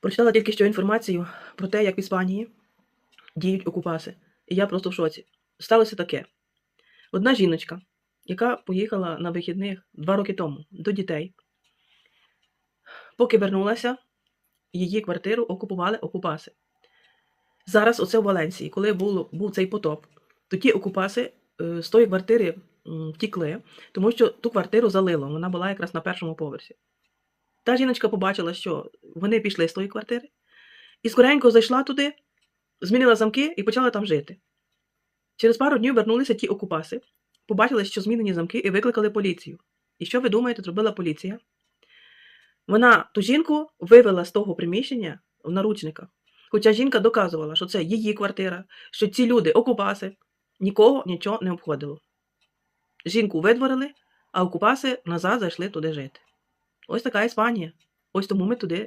Прочитала тільки що інформацію про те, як в Іспанії діють окупаси. І я просто в шоці. Сталося таке: одна жіночка, яка поїхала на вихідних два роки тому до дітей, поки вернулася, її квартиру окупували окупаси. Зараз, оце в Валенсії, коли було, був цей потоп, то ті окупаси е, з тої квартири втікли, тому що ту квартиру залило. Вона була якраз на першому поверсі. Та жіночка побачила, що вони пішли з тої квартири, і скоренько зайшла туди, змінила замки і почала там жити. Через пару днів вернулися ті окупаси, побачили, що змінені замки, і викликали поліцію. І що ви думаєте, зробила поліція? Вона ту жінку вивела з того приміщення в наручниках. Хоча жінка доказувала, що це її квартира, що ці люди окупаси, нікого нічого не обходило. Жінку видворили, а окупаси назад зайшли туди жити. Ось така Іспанія. Ось тому ми туди